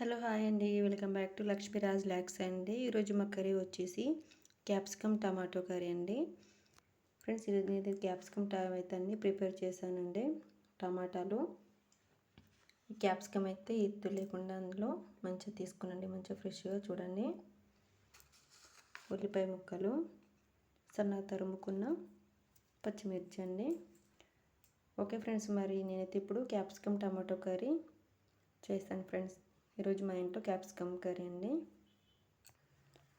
Hello hi అండి. Welcome back to Lakshmiraj ల్యాక్స్ అండి. ఈరోజు మా కర్రీ వచ్చేసి క్యాప్సికమ్ టమాటో కర్రీ అండి. ఫ్రెండ్స్ ఇది నేను క్యాప్సికమ్ అయితే అన్ని ప్రిపేర్ చేశానండి. టమాటాలు క్యాప్సికమ్ అయితే ఎత్తు లేకుండా అందులో మంచిగా తీసుకునండి. మంచిగా ఫ్రెష్గా చూడండి. ఉల్లిపాయ ముక్కలు సన్నగా తరుముకున్న పచ్చిమిర్చి అండి. ఓకే ఫ్రెండ్స్ మరి నేనైతే ఇప్పుడు క్యాప్సికమ్ టమాటో కర్రీ చేస్తాను ఫ్రెండ్స్. ఈరోజు మా ఇంట్లో క్యాప్సికమ్ కర్రీ అండి.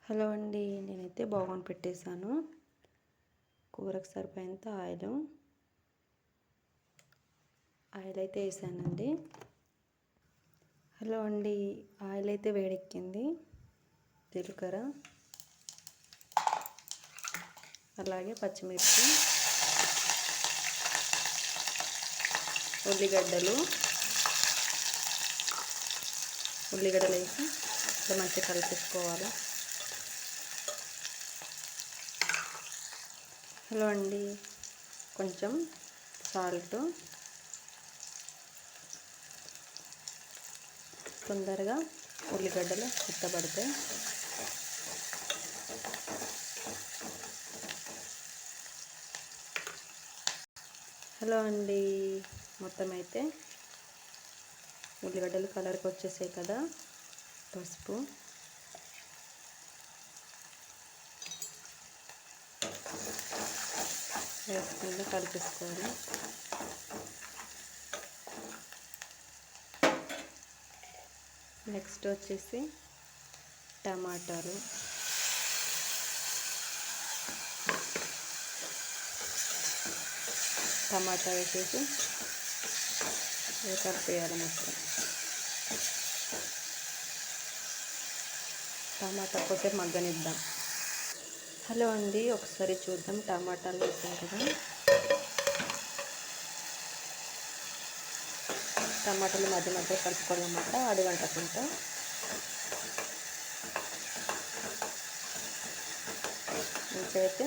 హలో అండి నేనైతే బాగుని పెట్టేశాను. కూరకు సరిపోయేంత ఆయిల్. ఆయిల్ అయితే వేసానండి. హలో అండి ఆయిల్ అయితే వేడెక్కింది. జీలకర్ర. అలాగే పచ్చిమిర్చి. ఉల్లిగడ్డలు. ఉల్లిగడ్డలు వేసి ఇట్లా మంచిగా కలిపేసుకోవాలి. హలో అండి. కొంచెం సాల్ట్. తొందరగా ఉల్లిగడ్డలు చిత్తబడతాయి హలో అండి. మొత్తం అయితే ఉల్లిగడ్డలు కలర్కి వచ్చేసాయి కదా. పసుపు. వేసుకుంటే కలిపేసుకోవాలి. నెక్స్ట్ వచ్చేసి టమాటాలు. టమాటా వేసేసి కలిపేయాలి మొత్తం. టమాటా కొద్దిసేపు మగ్గనిద్దాం. హలో అండి ఒకసారి చూద్దాం టమాటాలు వేసాం కదా. టమాటాలు మధ్య మధ్య కలుపుకోవాలన్నమాట అడుగంటకుంటా అయితే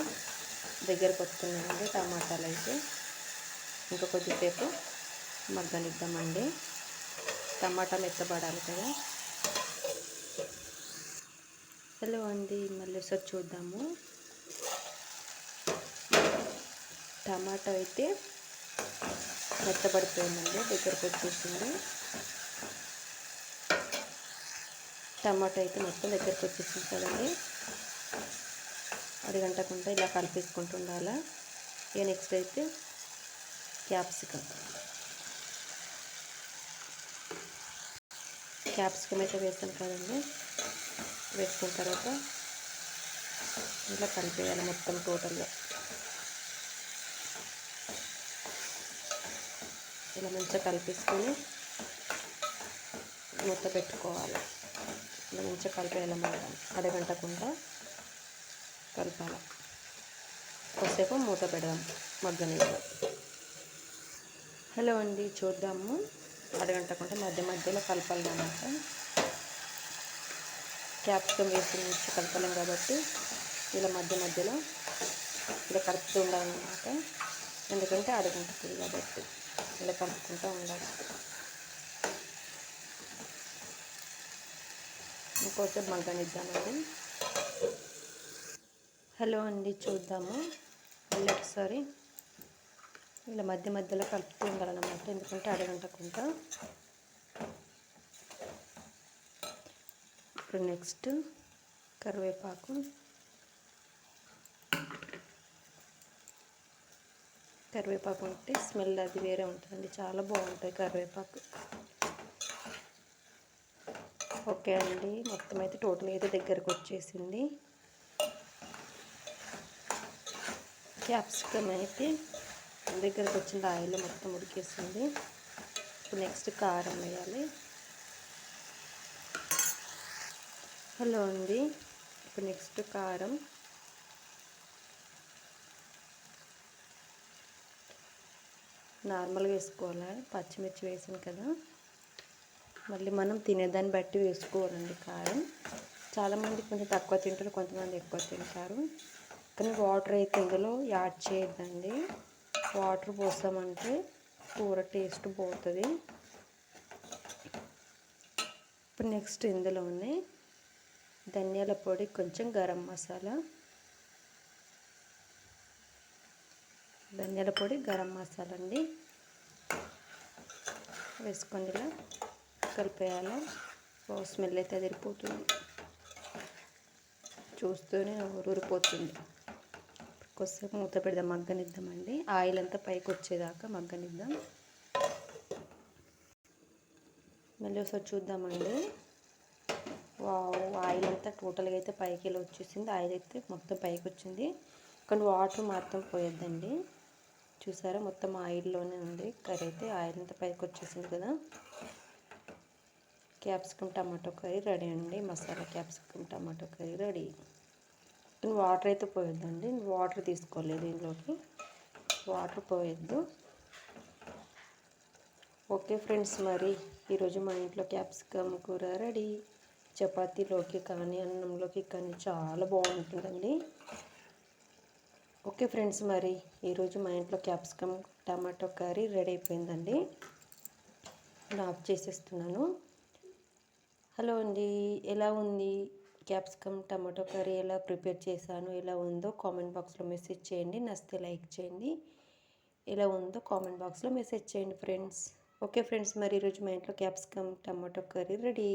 దగ్గరకు వస్తున్నాయండి టమాటాలు అయితే. ఇంకా కొద్దిసేపు మగ్గనిద్దామండి. టమాటా మెత్తబడాలి కదా. హలో అండి మళ్ళీ ఒకసారి చూద్దాము. టమాటా అయితే మెత్తబడిపోయిందండి దగ్గరకు వచ్చేసింది. టమాటా అయితే మొత్తం దగ్గరకు వచ్చేసింది కదండి. అరగంటకుండా ఇలా కలిపేసుకుంటుండాలా ఇక నెక్స్ట్ అయితే క్యాప్సికమ్. క్యాప్సికమ్ అయితే వేసాను కదండి. వేసుకున్న తర్వాత ఇలా కలిపేయాలి మొత్తం టోటల్గా. ఇలా మంచిగా కలిపేసుకొని మూత పెట్టుకోవాలి. ఇలా మంచిగా కలిపేయాలన్నమాట అరగంటకుండా కలపాలి. కొద్దిసేపు మూత పెడదాం మగ్గనీళ్ళు హలో అండి చూద్దాము. అరగంటకుండా మధ్య మధ్యలో కలపాలన్నమాట. క్యాప్సికమ్ వేసి మిర్చి కలపలేం కాబట్టి ఇలా మధ్య మధ్యలో ఇలా కలుపుతూ ఉండాలన్నమాట. ఎందుకంటే అడుగుంటుంది కాబట్టి ఇలా కలుపుకుంటూ ఉండాలి. ఇంకోసేపు మగ్గనిద్దామండి. హలో అండి చూద్దాము. మళ్ళీ ఒకసారి ఇలా మధ్య మధ్యలో కలుపుతూ ఉండాలన్నమాట. ఎందుకంటే అడగంటకుండా ఇప్పుడు నెక్స్ట్ కరివేపాకు. కరివేపాకు ఉంటే స్మెల్ అది వేరే ఉంటుందండి. చాలా బాగుంటుంది కరివేపాకు. ఓకే అండి. మొత్తం అయితే టోటల్ అయితే దగ్గరకు వచ్చేసింది. క్యాప్సికమ్ అయితే దగ్గరకు వచ్చిన ఆయిల్ మొత్తం ఉడికేసింది. ఇప్పుడు నెక్స్ట్ కారం వేయాలి. హలో అండి. ఇప్పుడు నెక్స్ట్ కారం. నార్మల్గా వేసుకోవాలి? పచ్చిమిర్చి వేసాను కదా. మళ్ళీ మనం తినేదాన్ని బట్టి వేసుకోవాలండి కారం. చాలామంది కొంచెం తక్కువ తింటారు కొంతమంది ఎక్కువ తింటారు. కానీ వాటర్ అయితే ఇందులో యాడ్ చేయొద్దండి. వాటర్ పోసామంటే కూర టేస్ట్ పోతుంది. ఇప్పుడు నెక్స్ట్ ఇందులోనే ధనియాల పొడి కొంచెం గరం మసాలా. ధనియాల పొడి గరం మసాలా అండి. వేసుకొని ఇలా కలిపేయాలి. ఓ స్మెల్ అయితే అదిరిపోతుంది. చూస్తూనే ఊరిపోతుంది కొద్దిసేపు మూత పెడదాం మగ్గనిద్దామండి. ఆయిల్ అంతా పైకి వచ్చేదాకా మగ్గనిద్దాం. మళ్ళీ ఒకసారి చూద్దామండి. వావ్ ఆయిల్ అంతా టోటల్గా అయితే పైకి వెళ్ళి వచ్చేసింది. ఆయిల్ అయితే మొత్తం పైకి వచ్చింది. కానీ వాటర్ మాత్రం పోయొద్దండి. చూసారా? మొత్తం ఆయిల్లోనే ఉంది. కర్రీ అయితే ఆయిల్ అంతా పైకి వచ్చేసింది కదా. క్యాప్సికమ్ టమాటో కర్రీ రెడీ అండి. Masala capsicum tomato curry ready. Water అయితే పోయొద్దండి. వాటర్ తీసుకోలేదు దీనిలోకి వాటర్ పోయొద్దు. ఓకే ఫ్రెండ్స్ మరి ఈరోజు మా ఇంట్లో క్యాప్సికమ్ కూర రెడీ. చపాతీలోకి కానీ అన్నంలోకి కానీ చాలా బాగుంటుందండి. ఓకే ఫ్రెండ్స్ మరి ఈరోజు మా ఇంట్లో క్యాప్సికమ్ టమాటో కర్రీ రెడీ అయిపోయిందండి. నేను ఆఫ్ చేసేస్తున్నాను. హలో అండి ఎలా ఉంది? క్యాప్సికమ్ టమాటో కర్రీ ఎలా ప్రిపేర్ చేశాను ఎలా ఉందో కామెంట్ బాక్స్లో మెసేజ్ చేయండి. నచ్చితే లైక్ చేయండి. ఎలా ఉందో కామెంట్ బాక్స్లో మెసేజ్ చేయండి ఫ్రెండ్స్. ఓకే ఫ్రెండ్స్ మరి ఈరోజు మా ఇంట్లో క్యాప్సికమ్ టమాటో కర్రీ రెడీ.